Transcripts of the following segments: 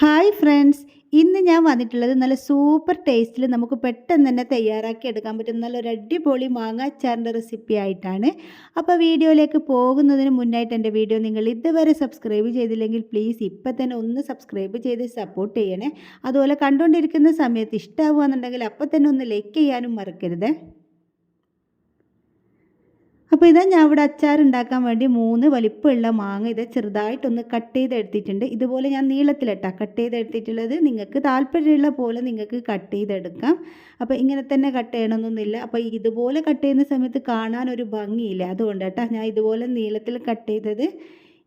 Hi friends. ഇന്ന് ഞാൻ വന്നിട്ടുള്ളത് നല്ല സൂപ്പർ ടേസ്റ്റിൽ നമുക്ക് പെട്ടെന്ന് തന്നെ തയ്യാറാക്കി എടുക്കാൻ പറ്റുന്ന നല്ലൊരു അടിപൊളി മാങ്ങാച്ചാറിന്റെ റെസിപ്പി ആയിട്ടാണ്. അപ്പോൾ വീഡിയോയിലേക്ക് പോകുന്നതിന് മുന്നായിട്ട് എന്റെ വീഡിയോ നിങ്ങൾ ഇതുവരെ സബ്സ്ക്രൈബ് ചെയ്തില്ലെങ്കിൽ പ്ലീസ് ഇപ്പം തന്നെ ഒന്ന് സബ്സ്ക്രൈബ് ചെയ്ത് സപ്പോർട്ട് ചെയ്യണേ. അതുപോലെ കണ്ടുകൊണ്ടിരിക്കുന്ന സമയത്ത് ഇഷ്ടമാവുകയെന്നുണ്ടെങ്കിൽ അപ്പം തന്നെ ഒന്ന് ലൈക്ക് ചെയ്യാനും മറക്കരുത്. അപ്പോൾ ഇതാ ഞാൻ ഇവിടെ അച്ചാർ ഉണ്ടാക്കാൻ വേണ്ടി മൂന്ന് വലിപ്പമുള്ള മാങ്ങ ഇത് ചെറുതായിട്ടൊന്ന് കട്ട് ചെയ്തെടുത്തിട്ടുണ്ട്. ഇതുപോലെ ഞാൻ നീളത്തിലിട്ടാണ് കട്ട് ചെയ്തെടുത്തിട്ടുള്ളത്. നിങ്ങൾക്ക് താല്പര്യമുള്ള പോലെ നിങ്ങൾക്ക് കട്ട് ചെയ്തെടുക്കാം. അപ്പോൾ ഇങ്ങനെ തന്നെ കട്ട് ചെയ്യണമെന്നൊന്നുമില്ല അപ്പോൾ ഇതുപോലെ കട്ട് ചെയ്യുന്ന സമയത്ത് കാണാൻ ഒരു ഭംഗിയില്ല. അതുകൊണ്ട് കേട്ടോ ഞാൻ ഇതുപോലെ നീളത്തിൽ കട്ട് ചെയ്തത്.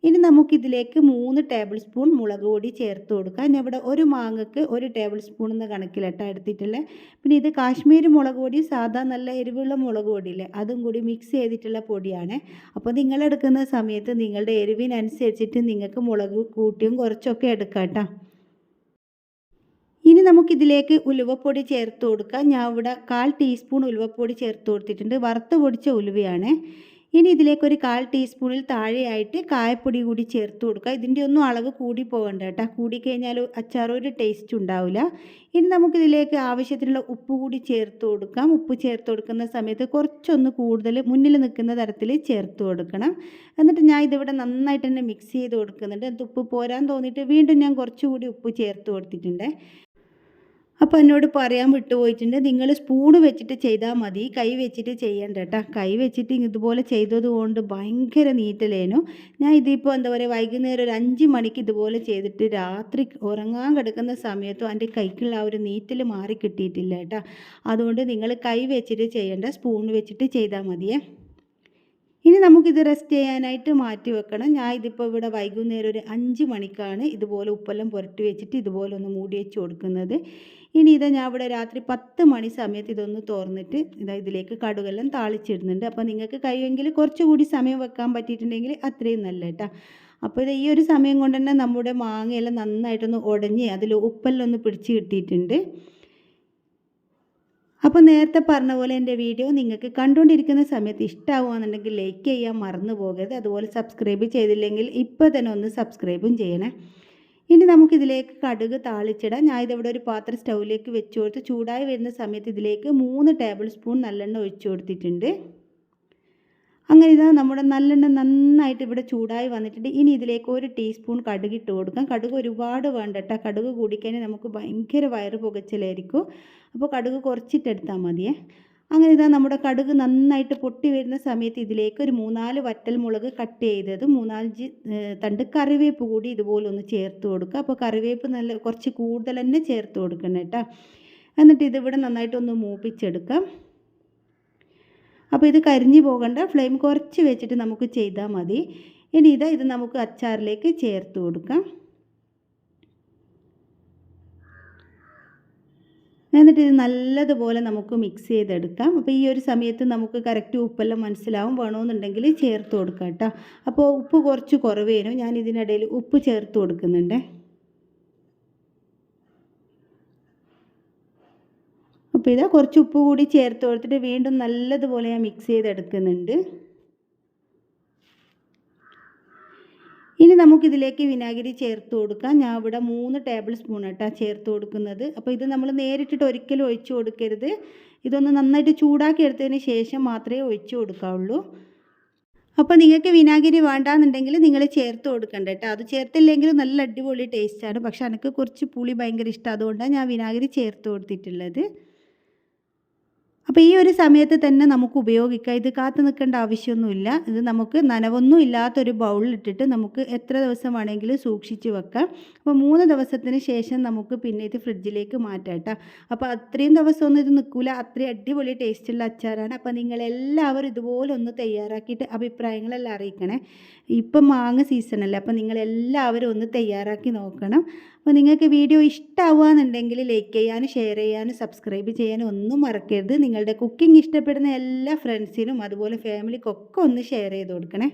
ഇനി നമുക്കിതിലേക്ക് മൂന്ന് ടേബിൾ സ്പൂൺ മുളക് പൊടി ചേർത്ത് കൊടുക്കാം. ഞാൻ ഇവിടെ ഒരു മാങ്ങക്ക് ഒരു ടേബിൾ സ്പൂൺ എന്ന കണക്കിലിട്ടാണ് എടുത്തിട്ടുള്ളത് പിന്നെ ഇത് കാശ്മീരി മുളക് പൊടി സാധാ നല്ല എരിവുള്ള മുളക് പൊടിയില്ലേ അതും കൂടി മിക്സ് ചെയ്തിട്ടുള്ള പൊടിയാണ്. അപ്പോൾ നിങ്ങൾ എടുക്കുന്ന സമയത്ത് നിങ്ങളുടെ എരിവിനനുസരിച്ചിട്ട് നിങ്ങൾക്ക് മുളക് കൂട്ടിയും കുറച്ചൊക്കെ എടുക്കാം കേട്ടോ. ഇനി നമുക്കിതിലേക്ക് ഉലുവപ്പൊടി ചേർത്ത് കൊടുക്കാം. ഞാൻ ഇവിടെ കാൽ ടീസ്പൂൺ ഉലുവപ്പൊടി ചേർത്ത് കൊടുത്തിട്ടുണ്ട്. വറുത്ത് പൊടിച്ച ഉലുവയാണ്. ഇനി ഇതിലേക്ക് ഒരു കാൽ ടീസ്പൂണിൽ താഴെയായിട്ട് കായപ്പൊടി കൂടി ചേർത്ത് കൊടുക്കുക. ഇതിന്റെ ഒന്നും അളവ് കൂടി പോകണ്ട കേട്ടോ. കൂടിക്കഴിഞ്ഞാൽ അച്ചാർ ഒരു ടേസ്റ്റ് ഉണ്ടാവില്ല. ഇനി നമുക്കിതിലേക്ക് ആവശ്യത്തിനുള്ള ഉപ്പ് കൂടി ചേർത്ത് കൊടുക്കാം. ഉപ്പ് ചേർത്ത് കൊടുക്കുന്ന സമയത്ത് കുറച്ചൊന്ന് കൂടുതൽ മുന്നിൽ നിൽക്കുന്ന തരത്തിൽ ചേർത്ത് കൊടുക്കണം. എന്നിട്ട് ഞാൻ ഇതിവിടെ നന്നായിട്ട് തന്നെ മിക്സ് ചെയ്ത് കൊടുക്കുന്നുണ്ട്. ഉപ്പ് പോരാൻ തോന്നിയിട്ട് വീണ്ടും ഞാൻ കുറച്ചുകൂടി ഉപ്പ് ചേർത്ത് കൊടുത്തിട്ടുണ്ട്. അപ്പോൾ എന്നോട് പറയാൻ വിട്ടുപോയിട്ടുണ്ട്. നിങ്ങൾ സ്പൂൺ വെച്ചിട്ട് ചെയ്താൽ മതി. കൈ വെച്ചിട്ട് ചെയ്യണ്ട കേട്ടോ കൈ വെച്ചിട്ട് ഇതുപോലെ ചെയ്തത് കൊണ്ട് ഭയങ്കര നീറ്റലേനു. ഞാൻ ഇതിപ്പോൾ എന്താ പറയുക വൈകുന്നേരം ഒരു അഞ്ച് മണിക്ക് ഇതുപോലെ ചെയ്തിട്ട് രാത്രി ഉറങ്ങാൻ കിടക്കുന്ന സമയത്തും എന്റെ കൈക്കുള്ള ആ ഒരു നീറ്റൽ മാറി കിട്ടിയിട്ടില്ല കേട്ടോ അതുകൊണ്ട് നിങ്ങൾ കൈ വെച്ചിട്ട് ചെയ്യേണ്ട. സ്പൂൺ വെച്ചിട്ട് ചെയ്താൽ മതിയേ. ഇനി നമുക്കിത് റെസ്റ്റ് ചെയ്യാനായിട്ട് മാറ്റി വെക്കണം. ഞാൻ ഇതിപ്പോൾ ഇവിടെ വൈകുന്നേരം ഒരു അഞ്ച് മണിക്കാണ് ഇതുപോലെ ഉപ്പെല്ലാം പുരട്ടി വെച്ചിട്ട് ഇതുപോലെ ഒന്ന് മൂടി വെച്ച് കൊടുക്കുന്നത്. ഇനി ഇതാ ഞാൻ ഇവിടെ രാത്രി പത്ത് മണി സമയത്ത് ഇതൊന്ന് തുറന്നിട്ട് ഇതാ ഇതിലേക്ക് കടുകെല്ലാം താളിച്ചിടുന്നുണ്ട്. അപ്പോൾ നിങ്ങൾക്ക് കഴിയുമെങ്കിൽ കുറച്ചുകൂടി സമയം വെക്കാൻ പറ്റിയിട്ടുണ്ടെങ്കിൽ അത്രയും നല്ല കേട്ടോ അപ്പോൾ ഇത് ഈ ഒരു സമയം കൊണ്ട് തന്നെ നമ്മുടെ മാങ്ങയെല്ലാം നന്നായിട്ടൊന്ന് ഉടഞ്ഞ് അതിൽ ഉപ്പെല്ലാം ഒന്ന് പിടിച്ച് കിട്ടിയിട്ടുണ്ട്. അപ്പോൾ നേരത്തെ പറഞ്ഞ പോലെ എന്റെ വീഡിയോ നിങ്ങൾക്ക് കണ്ടുകൊണ്ടിരിക്കുന്ന സമയത്ത് ഇഷ്ടമാവുകയാണെന്നുണ്ടെങ്കിൽ ലൈക്ക് ചെയ്യാൻ മറന്നു പോകരുത്. അതുപോലെ സബ്സ്ക്രൈബ് ചെയ്തില്ലെങ്കിൽ ഇപ്പോൾ തന്നെ ഒന്ന് സബ്സ്ക്രൈബും ചെയ്യണേ. ഇനി നമുക്കിതിലേക്ക് കടുക് താളിച്ചിടാം. ഞാൻ ഇതിവിടെ ഒരു പാത്രം സ്റ്റൗവിലേക്ക് വെച്ച് കൊടുത്ത് ചൂടായി വരുന്ന സമയത്ത് ഇതിലേക്ക് മൂന്ന് ടേബിൾ സ്പൂൺ നല്ലെണ്ണ ഒഴിച്ചു കൊടുത്തിട്ടുണ്ട്. അങ്ങനെ ഇതാ നമ്മുടെ നല്ലെണ്ണ നന്നായിട്ട് ഇവിടെ ചൂടായി വന്നിട്ടുണ്ട്. ഇനി ഇതിലേക്ക് ഒരു ടീസ്പൂൺ കടുക് ഇട്ട് കൊടുക്കാം. കടുക് ഒരുപാട് വേണ്ട കേട്ടോ കടുക് കൂടിക്കഴിഞ്ഞാൽ നമുക്ക് ഭയങ്കര വയറ് പുകച്ചിലായിരിക്കും. അപ്പോൾ കടുക് കുറച്ചിട്ടെടുത്താൽ മതിയേ. അങ്ങനെ ഇതാ നമ്മുടെ കടുക് നന്നായിട്ട് പൊട്ടി വരുന്ന സമയത്ത് ഇതിലേക്ക് ഒരു മൂന്നാൽ വറ്റൽ മുളക് കട്ട് ചെയ്തത്. മൂന്നാലഞ്ച് തണ്ട് കറിവേപ്പ് കൂടി ഇതുപോലെ ഒന്ന് ചേർത്ത് കൊടുക്കുക. അപ്പോൾ കറിവേപ്പ് നല്ല കുറച്ച് കൂടുതൽ തന്നെ ചേർത്ത് കൊടുക്കണം കേട്ടോ. എന്നിട്ട് ഇതിവിടെ നന്നായിട്ടൊന്ന് മൂപ്പിച്ചെടുക്കാം. അപ്പോൾ ഇത് കരിഞ്ഞു പോകണ്ട. ഫ്ലെയിം കുറച്ച് വെച്ചിട്ട് നമുക്ക് ചെയ്താൽ മതി. ഇനി ഇതാ ഇത് നമുക്ക് അച്ചാറിലേക്ക് ചേർത്ത് കൊടുക്കാം. എന്നിട്ട് ഇത് നല്ലതുപോലെ നമുക്ക് മിക്സ് ചെയ്തെടുക്കാം. അപ്പോൾ ഈ ഒരു സമയത്ത് നമുക്ക് കറക്റ്റ് ഉപ്പെല്ലാം മനസ്സിലാവും വേണമെന്നുണ്ടെങ്കിൽ ചേർത്ത് കൊടുക്കാം കേട്ടോ. അപ്പോൾ ഉപ്പ് കുറച്ച് കുറവേനു. ഞാൻ ഇതിനിടയിൽ ഉപ്പ് ചേർത്ത് കൊടുക്കുന്നുണ്ട്. അപ്പോൾ ഇതാ കുറച്ച് ഉപ്പ് കൂടി ചേർത്ത് കൊടുത്തിട്ട് വീണ്ടും നല്ലതുപോലെ ഞാൻ മിക്സ് ചെയ്തെടുക്കുന്നുണ്ട്. ഇനി നമുക്കിതിലേക്ക് വിനാഗിരി ചേർത്ത് കൊടുക്കാം. ഞാൻ ഇവിടെ മൂന്ന് ടേബിൾ സ്പൂൺ കേട്ടോ ചേർത്ത് കൊടുക്കുന്നത്. അപ്പോൾ ഇത് നമ്മൾ നേരിട്ടിട്ട് ഒരിക്കലും ഒഴിച്ചു കൊടുക്കരുത്. ഇതൊന്ന് നന്നായിട്ട് ചൂടാക്കി എടുത്തതിന് ശേഷം മാത്രമേ ഒഴിച്ചു കൊടുക്കാവുള്ളൂ. അപ്പോൾ നിങ്ങൾക്ക് വിനാഗിരി വേണ്ടാന്നുണ്ടെങ്കിൽ നിങ്ങൾ ചേർത്ത് കൊടുക്കണ്ട കേട്ടോ. അത് ചേർത്തില്ലെങ്കിലും നല്ല അടിപൊളി ടേസ്റ്റാണ് പക്ഷെ എനിക്ക് കുറച്ച് പുളി ഭയങ്കര ഇഷ്ടം. അതുകൊണ്ടാണ് ഞാൻ വിനാഗിരി ചേർത്ത് കൊടുത്തിട്ടുള്ളത്. അപ്പോൾ ഈ ഒരു സമയത്ത് തന്നെ നമുക്ക് ഉപയോഗിക്കാം. ഇത് കാത്തു നിൽക്കേണ്ട ആവശ്യമൊന്നുമില്ല. ഇത് നമുക്ക് നനവൊന്നും ഇല്ലാത്തൊരു ബൗളിലിട്ടിട്ട് നമുക്ക് എത്ര ദിവസം വേണമെങ്കിലും സൂക്ഷിച്ച് വെക്കാം. അപ്പോൾ മൂന്ന് ദിവസത്തിന് ശേഷം നമുക്ക് പിന്നെ ഇത് ഫ്രിഡ്ജിലേക്ക് മാറ്റാം കേട്ടോ. അപ്പോൾ അത്രയും ദിവസമൊന്നും ഇത് നിൽക്കില്ല അത്രയും അടിപൊളി ടേസ്റ്റുള്ള അച്ചാറാണ്. അപ്പോൾ നിങ്ങളെല്ലാവരും ഇതുപോലെ ഒന്ന് തയ്യാറാക്കിയിട്ട് അഭിപ്രായങ്ങളെല്ലാം അറിയിക്കണേ. ഇപ്പം മാങ്ങ സീസണല്ലേ അപ്പോൾ നിങ്ങളെല്ലാവരും ഒന്ന് തയ്യാറാക്കി നോക്കണം. അപ്പോൾ നിങ്ങൾക്ക് വീഡിയോ ഇഷ്ടമാവുകയെന്നുണ്ടെങ്കിൽ ലൈക്ക് ചെയ്യാനും ഷെയർ ചെയ്യാനും സബ്സ്ക്രൈബ് ചെയ്യാനും ഒന്നും മറക്കരുത്. നിങ്ങളുടെ കുക്കിംഗ് ഇഷ്ടപ്പെടുന്ന എല്ലാ ഫ്രണ്ട്സിനും അതുപോലെ ഫാമിലിക്കൊക്കെ ഒന്ന് ഷെയർ ചെയ്ത് കൊടുക്കണേ.